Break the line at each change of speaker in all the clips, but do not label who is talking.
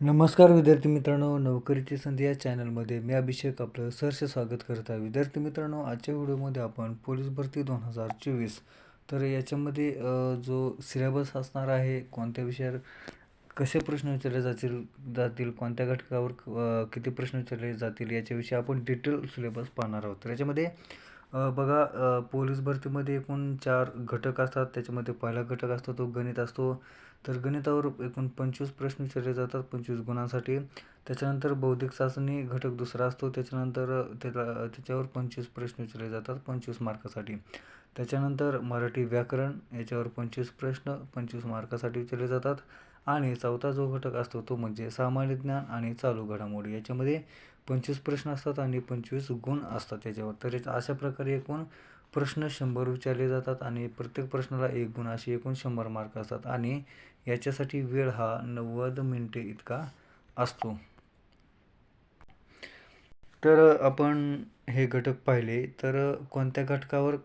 नमस्कार विद्यार्थी मित्रांनो नोकरीची संधी या चॅनलमध्ये मी अभिषेक आपलं सहर्ष स्वागत करत आहे. विद्यार्थी मित्रांनो आजच्या व्हिडिओमध्ये आपण पोलीस भरती दोन हजार चोवीस. तर याच्यामध्ये जो सिलेबस असणार आहे कोणत्या विषयावर कसे प्रश्न विचारले जातील जातील कोणत्या घटकावर किती प्रश्न विचारले जातील याच्याविषयी आपण डिटेल सिलेबस पाहणार आहोत. तर याच्यामध्ये बघा पोलीस भरतीमध्ये एकूण चार घटक असतात. त्याच्यामध्ये पहिला घटक असतो तो गणित असतो. तर गणितावर एकूण पंचवीस प्रश्न विचारले जातात. पंचवीस गुणांसाठी. त्याच्यानंतर बौद्धिक चाचणी घटक दुसरा असतो. त्याच्यानंतर त्याला त्याच्यावर पंचवीस प्रश्न विचारले जातात. पंचवीस मार्कासाठी. त्याच्यानंतर मराठी व्याकरण याच्यावर पंचवीस प्रश्न पंचवीस मार्कासाठी विचारले जातात. आणि चौथा जो घटक असतो तो म्हणजे सामान्य ज्ञान आणि चालू घडामोडी. याच्यामध्ये पंचवीस प्रश्न असतात आणि पंचवीस गुण असतात त्याच्यावर तर अशा प्रकारे एकूण प्रश्न शंभर विचारले जातात आणि प्रत्येक प्रश्नाला एक गुण असे एकूण शंभर मार्क असतात. आणि याच्यासाठी वेळ हा नव्वद मिनटे इतका असतो. तर आपण हे घटक पाहिले तर कोणत्या घटकावर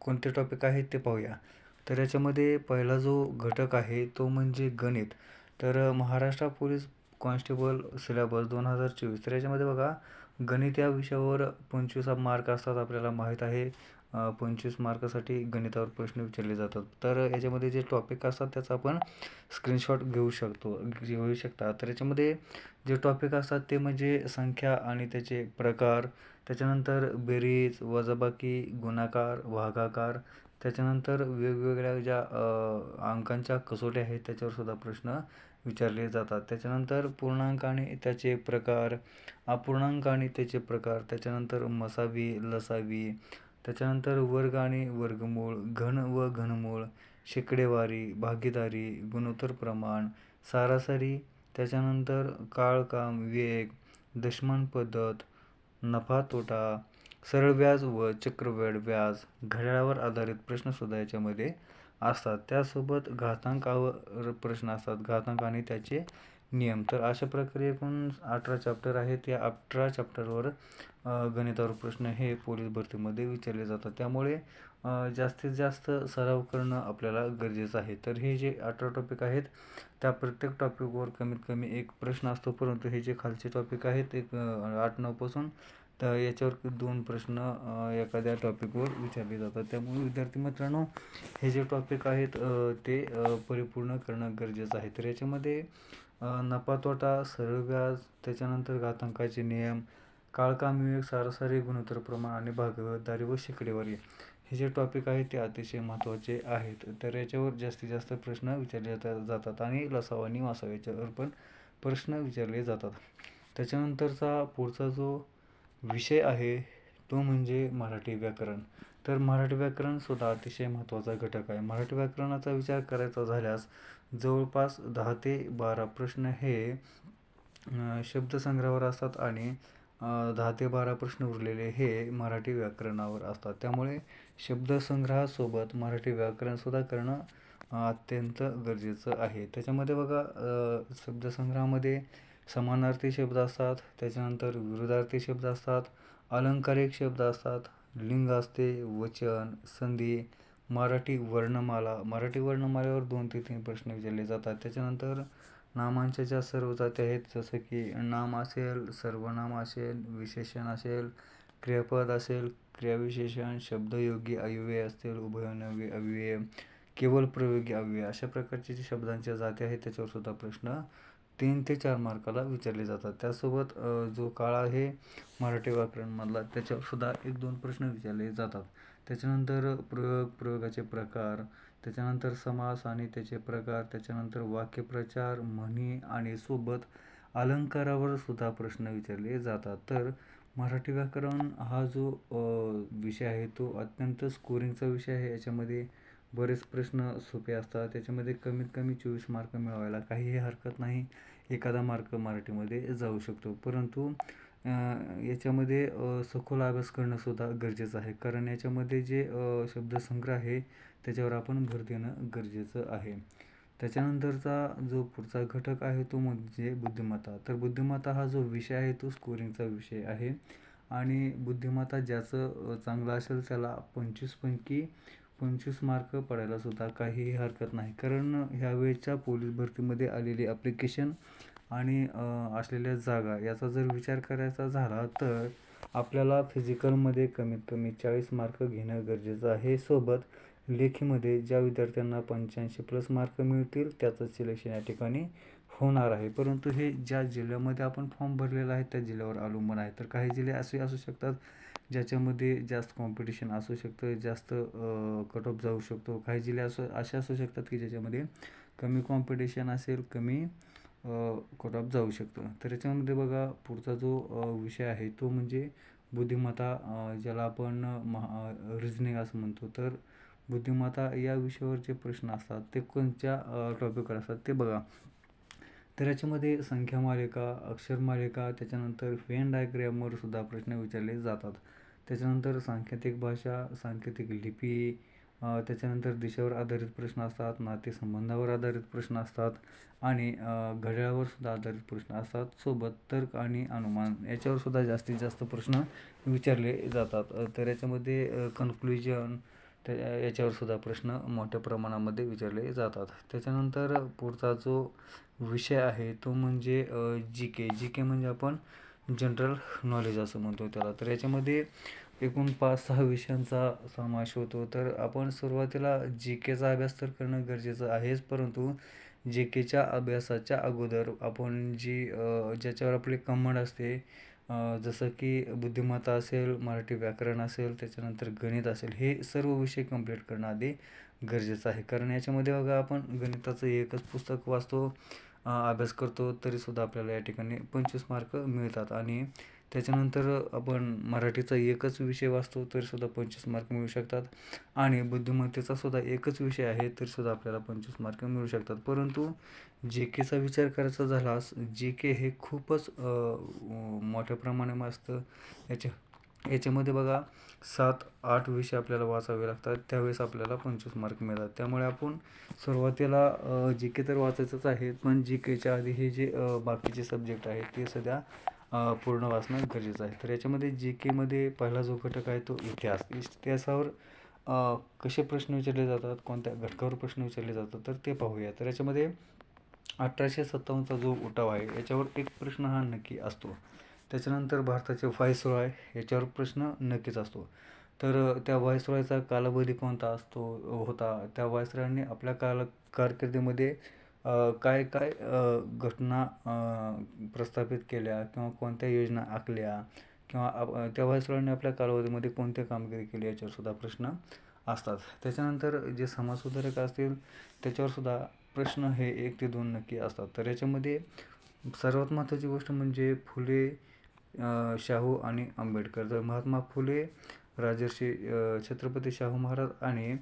कोणते टॉपिक आहेत ते पाहूया. तर याच्यामध्ये पहिला जो घटक आहे तो म्हणजे गणित. तर महाराष्ट्र पोलीस कॉन्स्टेबल सिलेबस दोन हजार चोवीस. तर याच्यामध्ये बघा गणित या विषयावर पंचवीस मार्क असतात आपल्याला माहीत आहे. पंचवीस मार्कासाठी गणितावर प्रश्न विचारले जातात. तर याच्यामध्ये जे टॉपिक असतात त्याचा आपण स्क्रीनशॉट घेऊ शकतो घेऊ शकता. तर याच्यामध्ये जे टॉपिक असतात ते म्हणजे संख्या आणि त्याचे प्रकार त्याच्यानंतर बेरीज वजाबाकी गुणाकार भागाकार त्याच्यानंतर वेगवेगळ्या ज्या अंकांच्या कसोट्या आहेत त्याच्यावर सुद्धा प्रश्न विचारले जातात. त्याच्यानंतर पूर्णांक आणि त्याचे प्रकार अपूर्णांक आणि त्याचे प्रकार त्याच्यानंतर मसावी लसावी त्याच्यानंतर वर्ग आणि वर्गमूळ घन व घनमूळ शेकडेवारी भागीदारी गुणोत्तर प्रमाण सरासरी त्याच्यानंतर काळकाम वेग दशमान पद्धत नफा तोटा सरळ व्याज व चक्रवेळ व्याज घड्याळावर आधारित प्रश्नसुद्धा याच्यामध्ये असतात. त्यासोबत घातांकावर प्रश्न असतात. घातांक आणि त्याचे नियम. तर अशा प्रकारे एकूण अठरा चॅप्टर आहेत. या अठरा चॅप्टरवर गणितावर प्रश्न हे पोलीस भरतीमध्ये विचारले जातात. त्यामुळे जास्तीत जास्त सराव करणं आपल्याला गरजेचं आहे. तर हे जे अठरा टॉपिक आहेत त्या प्रत्येक टॉपिकवर कमीत कमी एक प्रश्न असतो. परंतु हे जे खालचे टॉपिक आहेत एक आठ नऊपासून तर याच्यावर दोन प्रश्न एखाद्या टॉपिकवर विचारले जातात. त्यामुळे विद्यार्थी मित्रांनो हे जे टॉपिक आहेत ते परिपूर्ण करणं गरजेचं आहे. तर याच्यामध्ये नफातोटा नफा तोटा सरळ व्याज त्याच्यानंतर घातांकाचे नियम काळकाम विवेक सरासरी गुणोत्तर प्रमाण आणि भागवतदारी व शेकडेवारी. हे जे टॉपिक आहेत ते अतिशय महत्त्वाचे आहेत. तर याच्यावर जास्तीत जास्त प्रश्न विचारले जातात जातात आणि लसाव आणि वासाव याच्यावर पण प्रश्न विचारले जातात. त्याच्यानंतरचा पुढचा जो विषय आहे तो म्हणजे मराठी व्याकरण. तर मराठी व्याकरणसुद्धा अतिशय महत्त्वाचा घटक आहे. मराठी व्याकरणाचा विचार करायचा झाल्यास जवळपास दहा ते बारा प्रश्न हे शब्दसंग्रहावर असतात आणि दहा ते बारा प्रश्न उरलेले हे मराठी व्याकरणावर असतात. त्यामुळे शब्दसंग्रहासोबत मराठी व्याकरणसुद्धा करणं अत्यंत गरजेचं आहे. त्याच्यामध्ये बघा शब्दसंग्रहामध्ये समानार्थी शब्द असतात त्याच्यानंतर विरुद्धार्थी शब्द असतात अलंकारिक शब्द असतात लिंग असते वचन संधी मराठी वर्णमाला. मराठी वर्णमालेवर दोन ते तीन प्रश्न विचारले जातात. त्याच्यानंतर नामांच्या ज्या सर्व जाती आहेत जसं की नाम असेल सर्वनाम असेल विशेषण असेल क्रियापद असेल क्रियाविशेषण शब्दयोगी अव्यय असतील उभयनामी अव्यय केवळ प्रयोगी अव्यय अशा प्रकारचे जे शब्दांच्या जाती आहेत त्याच्यावर सुद्धा प्रश्न तीन ते चार मार्काला विचारले जातात. त्यासोबत जो काळ आहे मराठी व्याकरणमधला त्याच्यावर सुद्धा एक दोन प्रश्न विचारले जातात. त्याच्यानंतर प्रयोग प्रयोगाचे प्रकार त्याच्यानंतर समास आणि त्याचे प्रकार त्याच्यानंतर वाक्यप्रचार म्हणी आणि सोबत अलंकारावर सुद्धा प्रश्न विचारले जातात. तर मराठी व्याकरण हा जो विषय आहे तो अत्यंत स्कोरिंगचा विषय आहे याच्यामध्ये बरेच प्रश्न सोपे असतात. त्याच्यामध्ये कमीत कमी चोवीस मार्क मिळवायला काहीही हरकत नाही. एखादा मार्क मराठीमध्ये जाऊ शकतो. परंतु याच्यामध्ये सखोल अभ्यास करणंसुद्धा गरजेचं आहे. कारण याच्यामध्ये जे शब्दसंग्रह आहे त्याच्यावर आपण भर देणं गरजेचं आहे. त्याच्यानंतरचा जो पुढचा घटक आहे तो म्हणजे बुद्धिमत्ता. तर बुद्धिमत्ता हा जो विषय आहे तो स्कोरिंगचा विषय आहे. आणि बुद्धिमत्ता ज्याचं चांगलं असेल त्याला पंचवीसपैकी पंचवीस मार्क पडायला सुद्धा काहीही हरकत नाही. कारण ह्यावेळच्या पोलीस भरतीमध्ये आलेली ॲप्लिकेशन आणि असलेल्या जागा याचा जर विचार करायचा झाला तर आपल्याला फिजिकलमध्ये कमीत कमी चाळीस मार्क घेणं गरजेचं आहे. सोबत लेखीमध्ये ज्या विद्यार्थ्यांना पंच्याऐंशी प्लस मार्क मिळतील त्याचं सिलेक्शन या ठिकाणी होणार आहे. परंतु हे ज्या जिल्ह्यामध्ये आपण फॉर्म भरलेला आहे त्या जिल्ह्यावर अवलंबून आहे. तर काही जिल्हे असे असू शकतात ज्याच्यामध्ये जास्त कॉम्पिटिशन असू शकतं जास्त कट ऑफ जाऊ शकतो. काही जिल्हे असं असे असू शकतात की ज्याच्यामध्ये कमी कॉम्पिटिशन असेल कमी कट ऑफ जाऊ शकतं. तर याच्यामध्ये बघा पुढचा जो विषय आहे तो म्हणजे बुद्धिमत्ता ज्याला आपण महा रिजनिंग असं म्हणतो. तर बुद्धिमत्ता या विषयावर जे प्रश्न असतात ते कोणत्या टॉपिकवर असतात ते बघा. तर याच्यामध्ये संख्या मालिका अक्षर मालिका त्याच्यानंतर वेन डायग्रॅमवरसुद्धा प्रश्न विचारले जातात. त्याच्यानंतर सांकेतिक भाषा सांकेतिक लिपी त्याच्यानंतर दिशेवर आधारित प्रश्न असतात नातेसंबंधावर आधारित प्रश्न असतात आणि घड्याळावरसुद्धा आधारित प्रश्न असतात. सोबत तर्क आणि अनुमान याच्यावरसुद्धा जास्तीत जास्त प्रश्न विचारले जातात. तर याच्यामध्ये कन्क्लुजन त्या याच्यावर सुद्धा प्रश्न मोठ्या प्रमाणामध्ये विचारले जातात. त्याच्यानंतर पुढचा जो विषय आहे तो म्हणजे जी के जी के म्हणजे आपण जनरल नॉलेज असं म्हणतो त्याला. तर याच्यामध्ये एकूण पाच सहा विषयांचा समावेश होतो. तर आपण सुरुवातीला जी केचा अभ्यास तर करणं गरजेचं आहेच परंतु जे केच्या अभ्यासाच्या अगोदर आपण जी ज्याच्यावर आपली कमांड असते जसं की बुद्धिमत्ता असेल मराठी व्याकरण असेल त्याच्यानंतर गणित असेल हे सर्व विषय कंप्लीट करणं आधी गरजेचं आहे. कारण याच्यामध्ये बघा आपण गणिताचं एकच पुस्तक वाचतो अभ्यास करतो तरीसुद्धा आपल्याला या ठिकाणी पंचवीस मार्क मिळतात. आणि त्याच्यानंतर आपण मराठीचा एकच विषय वाचतो तरीसुद्धा पंचवीस मार्क मिळू शकतात. आणि बुद्धिमत्तेचा सुद्धा एकच विषय आहे तरीसुद्धा आपल्याला पंचवीस मार्क मिळू शकतात. परंतु जे केचा विचार करायचा झालास जे के हे खूपच मोठ्या प्रमाणामध्ये असतं याच्या याच्यामध्ये बघा सात आठ विषय आपल्याला वाचावे लागतात. त्यावेळेस आपल्याला पंचवीस मार्क मिळतात. त्यामुळे आपण सुरुवातीला जी के तर वाचायचंच आहे. पण जी केच्या आधी हे जे बाकीचे सब्जेक्ट आहेत ते सध्या पूर्ण वाचणं गरजेचं आहे. तर याच्यामध्ये जे केमध्ये पहिला जो घटक आहे तो इतिहास. इतिहासावर कसे प्रश्न विचारले जातात कोणत्या घटकावर प्रश्न विचारले जातात तर ते पाहूया. तर याच्यामध्ये अठराशे सत्तावन्नचा जो उठाव आहे याच्यावर एक प्रश्न हा नक्की असतो. त्याच्यानंतर भारताचे व्हायसरॉय याच्यावर प्रश्न नक्कीच असतो. तर त्या व्हायसरॉयचा कालावधी कोणता असतो होता? त्या व्हायसरॉयने आपल्या काल कारकिर्दीमध्ये काय काय घटना प्रस्थापित केल्या किंवा कोणत्या योजना आखल्या किंवा त्या व्हायसरॉयने आपल्या कालावधीमध्ये कोणत्या कामगिरी केली याच्यावरसुद्धा प्रश्न असतात. त्याच्यानंतर जे समाजसुधारक असतील त्याच्यावर सुद्धा प्रश्न हे एक ते दोन नक्की असतात. तर याच्यामध्ये सर्वात महत्त्वाची गोष्ट म्हणजे फुले शाहू आणि आंबेडकर. तर महात्मा फुले राजर्षी छत्रपती शाहू महाराज आणि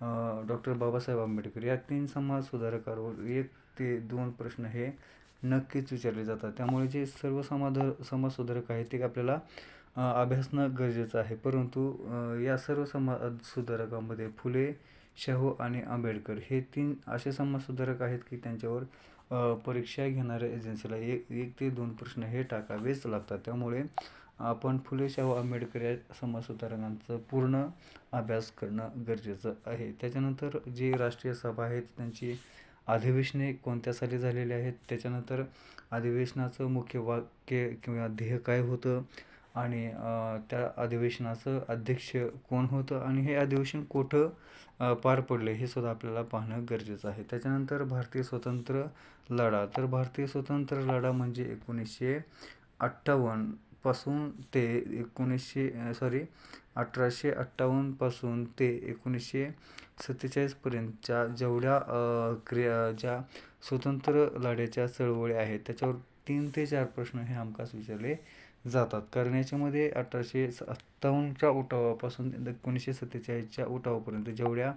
डॉक्टर बाबासाहेब आंबेडकर या तीन समाज सुधारकांवर एक ते दोन प्रश्न हे नक्कीच विचारले जातात. त्यामुळे जे सर्व समाज समाज सुधारक आहेत ते आपल्याला अभ्यासणं गरजेचं आहे. परंतु या सर्व समाज सुधारकांमध्ये फुले शाहू आणि आंबेडकर हे तीन असे समाजसुधारक आहेत की त्यांच्यावर परीक्षा घेणाऱ्या एजन्सीला एक एक ते दोन प्रश्न हे टाकावेच लागतात. त्यामुळे आपण फुले शाहू आंबेडकर या समाजसुधारकांचं पूर्ण अभ्यास करणं गरजेचं आहे. त्याच्यानंतर जी राष्ट्रीय सभा आहेत त्यांची अधिवेशने कोणत्या साली झालेली आहेत त्याच्यानंतर अधिवेशनाचं मुख्य वाक्य किंवा ध्येय काय होतं आणि त्या अधिवेशनाचं अध्यक्ष कोण होतं आणि हे अधिवेशन कुठं पार पडले हे सुद्धा आपल्याला पाहणं गरजेचं आहे. त्याच्यानंतर भारतीय स्वतंत्र लढा. तर भारतीय स्वतंत्र लढा म्हणजे एकोणीसशे अठ्ठावन्न पासून ते एकोणीसशे सॉरी अठराशे अठ्ठावन्नपासून ते एकोणीसशे सत्तेचाळीसपर्यंतच्या जेवढ्या क्रिया ज्या स्वतंत्र लढ्याच्या चळवळी आहेत त्याच्यावर तीन ते चार प्रश्न हे हमखास विचारले जातात. कारण याच्यामध्ये अठराशे अठ्ठावन्नच्या उठावापासून एकोणीसशे सत्तेचाळीसच्या उठावापर्यंत जेवढ्या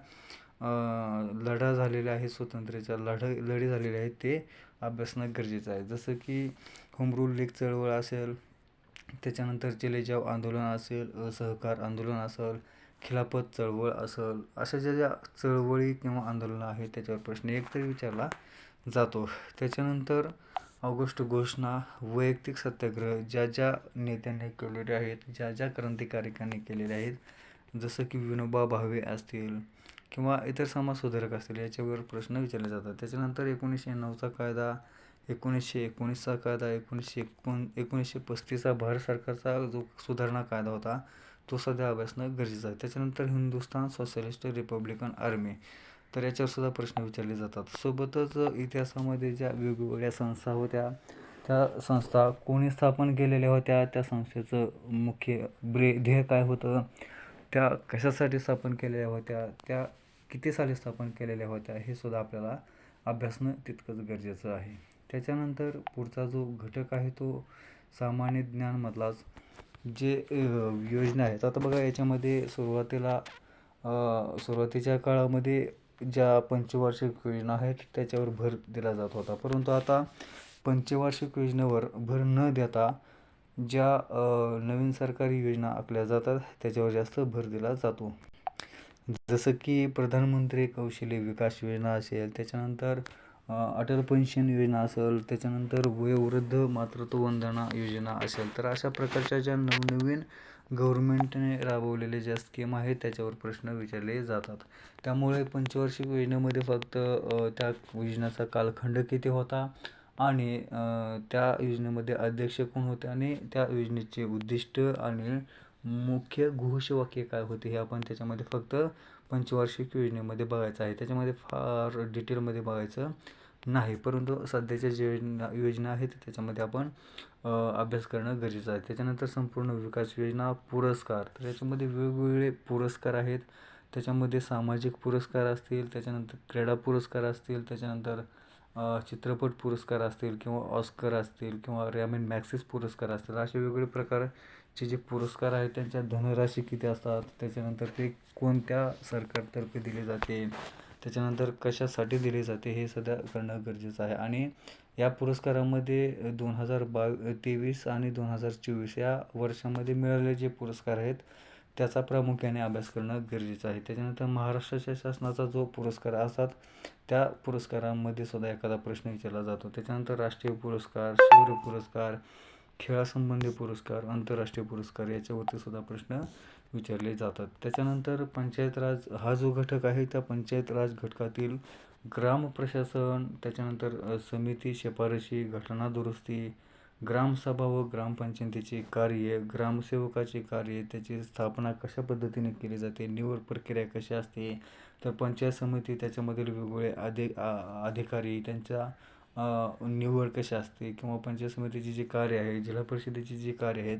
लढा झालेल्या आहेत स्वतंत्र्याच्या लढ लढे झालेले आहेत ते अभ्यासणं गरजेचं आहे. जसं की होम रूल लीग चळवळ असेल त्याच्यानंतर चलेजाव आंदोलन असेल असहकार आंदोलन असेल खिलाफत चळवळ असेल अशा ज्या ज्या चळवळी किंवा आंदोलनं आहेत त्याच्यावर प्रश्न एकतरी विचारला जातो. त्याच्यानंतर ऑगस्ट घोषणा वैयक्तिक सत्याग्रह ज्या ज्या नेत्यांनी केलेले आहेत ज्या ज्या क्रांतिकारकांनी केलेले आहेत जसं की विनोबा भावे असतील किंवा इतर समाजसुधारक असतील याच्यावर प्रश्न विचारले जातात. त्याच्यानंतर एकोणीसशे नऊचा कायदा एकोणीसशे एकोणीसचा कायदा एकोणीसशे एकोण एकोणीसशे पस्तीसचा भारत सरकारचा जो सुधारणा कायदा होता तो सध्या अभ्यासणं गरजेचं आहे. त्याच्यानंतर हिंदुस्थान सोशलिस्ट रिपब्लिकन आर्मी. तर याच्यावरसुद्धा प्रश्न विचारले जातात. सोबतच इतिहासामध्ये ज्या वेगवेगळ्या संस्था होत्या त्या संस्था कोणी स्थापन केलेल्या होत्या त्या संस्थेचं मुख्य ब्रे ध्येय काय होतं त्या कशासाठी स्थापन केलेल्या होत्या त्या किती साली स्थापन केलेल्या होत्या हे सुद्धा आपल्याला अभ्यासणं तितकंच गरजेचं आहे. त्याच्यानंतर पुढचा जो घटक आहे तो सामान्य ज्ञानमधलाच जे योजना आहेत. आता बघा याच्यामध्ये सुरुवातीला सुरुवातीच्या काळामध्ये ज्या पंचवार्षिक योजना आहेत त्याच्यावर भर दिला जात होता. परंतु आता पंचवार्षिक योजनेवर भर न देता ज्या नवीन सरकारी योजना आखल्या जातात त्याच्यावर जास्त भर दिला जातो. जसं की प्रधानमंत्री कौशल्य विकास योजना असेल त्याच्यानंतर अटल पेन्शन योजना असेल त्याच्यानंतर वयोवृद्ध मातृत्व वंदना योजना असेल तर अशा प्रकारच्या ज्या नवनवीन गव्हर्मेंटने राबवलेले ज्या स्कीम आहेत त्याच्यावर प्रश्न विचारले जातात. त्यामुळे पंचवार्षिक योजनेमध्ये फक्त त्या योजनेचा कालखंड किती होता आणि त्या योजनेमध्ये अध्यक्ष कोण होते आणि त्या योजनेचे उद्दिष्ट आणि मुख्य घोषवाक्य काय होते हे आपण त्याच्यामध्ये फक्त पंचवार्षिक योजनेमध्ये बघायचं आहे. त्याच्यामध्ये फार डिटेलमध्ये बघायचं नाही परंतु सध्याच्या जे योजना योजना आहेत त्याच्यामध्ये आपण अभ्यास करणं गरजेचं आहे. त्याच्यानंतर संपूर्ण विकास योजना पुरस्कार. तर याच्यामध्ये वेगवेगळे पुरस्कार आहेत. त्याच्यामध्ये सामाजिक पुरस्कार असतील त्याच्यानंतर क्रीडा पुरस्कार असतील त्याच्यानंतर चित्रपट पुरस्कार असतील किंवा ऑस्कर असतील किंवा रॅमिन मॅक्सिस पुरस्कार असतील. असे वेगवेगळे प्रकारचे जे पुरस्कार आहेत त्यांच्या धनराशी किती असतात त्याच्यानंतर ते कोणत्या सरकारतर्फे दिले जाते त्याच्यानंतर कशासाठी दिले जाते हे सध्या करणं गरजेचं आहे. आणि या पुरस्कारामध्ये दोन हजार बावी तेवीस आणि दोन हजार चोवीस या वर्षामध्ये मिळालेले जे पुरस्कार आहेत त्याचा प्रामुख्याने अभ्यास करणं गरजेचं आहे. त्याच्यानंतर महाराष्ट्राच्या शासनाचा जो पुरस्कार असतात त्या पुरस्कारांमध्ये सुद्धा एखादा प्रश्न विचारला जातो. त्याच्यानंतर राष्ट्रीय पुरस्कार शौर्य पुरस्कार खेळासंबंधी पुरस्कार आंतरराष्ट्रीय पुरस्कार याच्यावरती सुद्धा प्रश्न विचारले जातात. त्याच्यानंतर पंचायत राज हा जो घटक आहे त्या पंचायत राज घटकातील ग्राम प्रशासन त्याच्यानंतर समिती शिफारशी घटना दुरुस्ती ग्रामसभा व ग्रामपंचायतीचे कार्य ग्रामसेवकाचे कार्य त्याची स्थापना कशा पद्धतीने केली जाते निवड प्रक्रिया कशी असते तर पंचायत समिती त्याच्यामधील वेगवेगळे अधि अधिकारी त्यांच्या निवड कशी असते किंवा पंचायत समितीची जी कार्य आहे जिल्हा परिषदेची जी कार्य आहेत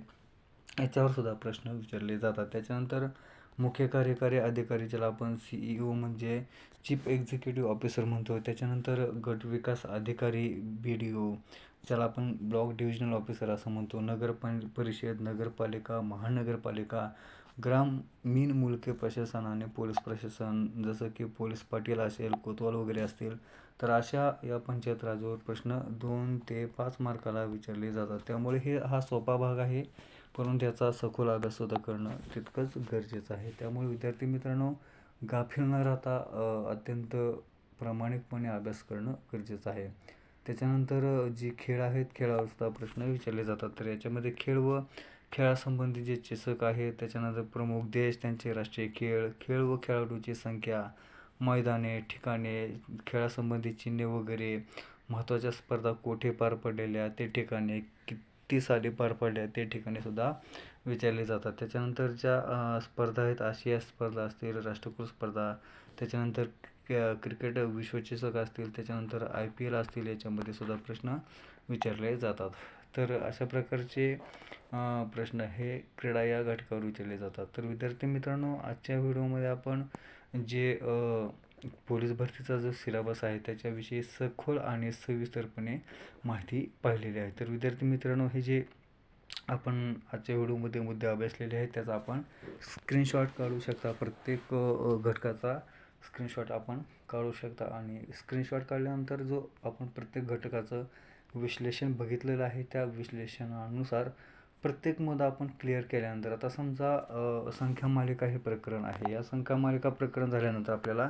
याच्यावर सुद्धा प्रश्न विचारले जातात. त्याच्यानंतर मुख्य कार्यकारी अधिकारी ज्याला आपण सी ई ओ म्हणजे चीफ एक्झिक्युटिव्ह ऑफिसर म्हणतो त्याच्यानंतर गट विकास अधिकारी बी डी ओ ज्याला आपण ब्लॉक डिव्हिजनल ऑफिसर असं म्हणतो. नगरपं परिषद नगरपालिका महानगरपालिका ग्रामीण मुलके प्रशासन आणि पोलीस प्रशासन. जसं की पोलीस पाटील असेल कोतवाल वगैरे असतील तर अशा या पंचायत राजवर प्रश्न दोन ते पाच मार्काला विचारले जातात. त्यामुळे हे हा सोपा भाग आहे. परंतु त्याचा सखोल अभ्याससुद्धा करणं तितकंच गरजेचं आहे. त्यामुळे विद्यार्थी मित्रांनो गाफील न राहता अत्यंत प्रामाणिकपणे अभ्यास करणं गरजेचं आहे. त्याच्यानंतर जी खेळ आहेत खेळावर सुद्धा प्रश्न विचारले जातात. तर याच्यामध्ये खेळ व खेळासंबंधी जे चषक आहेत त्याच्यानंतर प्रमुख देश त्यांचे राष्ट्रीय खेळ खेळ व खेळाडूची संख्या मैदाने ठिकाणे खेळासंबंधी चिन्हे वगैरे महत्त्वाच्या स्पर्धा कोठे पार पडलेल्या ते ठिकाणे ती साली पार पडल्या ते ठिकाणी सुद्धा विचारले जातात. त्याच्यानंतर ज्या स्पर्धा आहेत आशिया स्पर्धा असतील राष्ट्रकुल स्पर्धा त्याच्यानंतर क्रिकेट विश्वचषक असतील त्याच्यानंतर आय पी एल असतील याच्यामध्ये सुद्धा प्रश्न विचारले जातात. तर अशा प्रकारचे प्रश्न हे क्रीडा या घटकावर विचारले जातात. तर विद्यार्थी मित्रांनो आजच्या व्हिडिओमध्ये आपण जे पोलीस भरतीचा जो सिलेबस आहे त्याच्याविषयी सखोल आणि सविस्तरपणे माहिती पाहिलेली आहे. तर विद्यार्थी मित्रांनो हे जे आपण आजच्या व्हिडिओमध्ये मुद्दे अभ्यासलेले आहेत त्याचा आपण स्क्रीनशॉट काढू शकता. प्रत्येक घटकाचा स्क्रीनशॉट आपण काढू शकता. आणि स्क्रीनशॉट काढल्यानंतर जो आपण प्रत्येक घटकाचं विश्लेषण बघितलेलं आहे त्या विश्लेषणानुसार प्रत्येक मुद्दा आपण क्लिअर केल्यानंतर आता समजा संख्या मालिका हे प्रकरण आहे. या संख्या मालिका प्रकरण झाल्यानंतर आपल्याला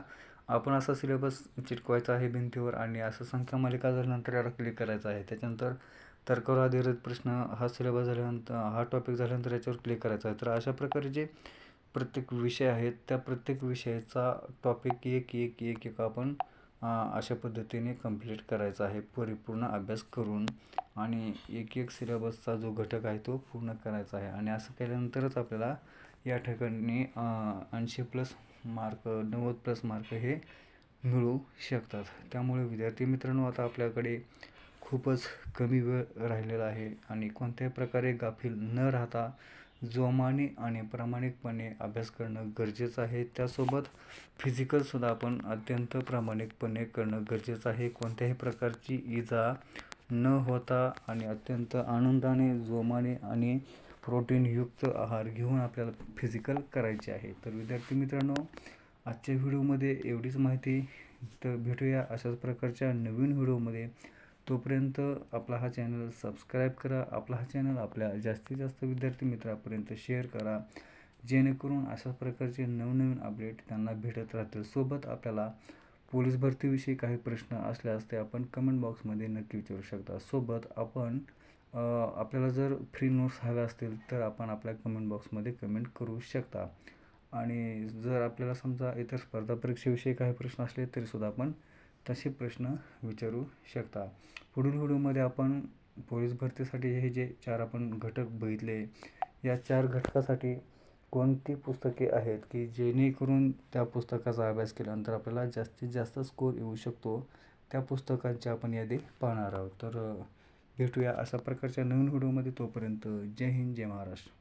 आपण असा सिलेबस चिटकवायचा आहे भिंतीवर आणि असं संख्या मालिका झाल्यानंतर याला क्लिक करायचं आहे. त्याच्यानंतर तर्कावर आधारित प्रश्न हा सिलेबस झाल्यानंतर हा टॉपिक झाल्यानंतर याच्यावर क्लिक करायचा आहे. तर अशा प्रकारे जे प्रत्येक विषय आहेत त्या प्रत्येक विषयाचा टॉपिक एक एक एक एक आपण अशा पद्धतीने कंप्लीट करायचा आहे. परिपूर्ण अभ्यास करून आणि एक एक सिलेबसचा जो घटक आहे तो पूर्ण करायचा आहे. आणि असं केल्यानंतरच आपल्याला या ठिकाणी ऐंशी प्लस मार्क नव्वद प्लस मार्क हे मिळू शकतात. त्यामुळे विद्यार्थी मित्रांनो आता आपल्याकडे खूपच कमी वेळ राहिलेला आहे आणि कोणत्याही प्रकारे गाफील न राहता जोमाने आणि प्रामाणिकपणे अभ्यास करणं गरजेचं आहे. त्यासोबत फिजिकलसुद्धा आपण अत्यंत प्रामाणिकपणे करणं गरजेचं आहे. कोणत्याही प्रकारची इजा न होता आणि अत्यंत आनंदाने जोमाने आणि प्रोटीनयुक्त आहार घेऊन आपल्याला फिजिकल करायचे आहे. तर विद्यार्थी मित्रांनो आजच्या व्हिडिओमध्ये एवढीच माहिती. तर भेटूया अशाच प्रकारच्या नवीन व्हिडिओमध्ये. तोपर्यंत आपला हा चॅनल सबस्क्राईब करा. आपला हा चॅनल आपल्या जास्तीत जास्त विद्यार्थी मित्रापर्यंत शेअर करा. जेणेकरून अशा प्रकारचे नवनवीन अपडेट त्यांना भेटत राहतील. सोबत आपल्याला पोलीस भरतीविषयी काही प्रश्न असल्यास ते आपण कमेंट बॉक्समध्ये नक्की विचारू शकता. सोबत आपण आपल्याला जर फ्री नोट्स हव्या असतील तर आपण आपल्या कमेंट बॉक्समध्ये कमेंट करू शकता. आणि जर आपल्याला समजा इतर स्पर्धा परीक्षेविषयी काही प्रश्न असले तरीसुद्धा आपण तसे प्रश्न विचारू शकता. पुढील व्हिडिओमध्ये आपण पोलीस भरतीसाठी हे जे चार आपण घटक बघितले या चार घटकासाठी कोणती पुस्तके आहेत की जेणेकरून त्या पुस्तकाचा अभ्यास केल्यानंतर आपल्याला जास्तीत जास्त स्कोर येऊ शकतो? त्या पुस्तकांची आपण यादी पाहणार आहोत. तर भेटूया अशा प्रकारच्या नवीन व्हिडिओमध्ये तोपर्यंत जय हिंद जय महाराष्ट्र.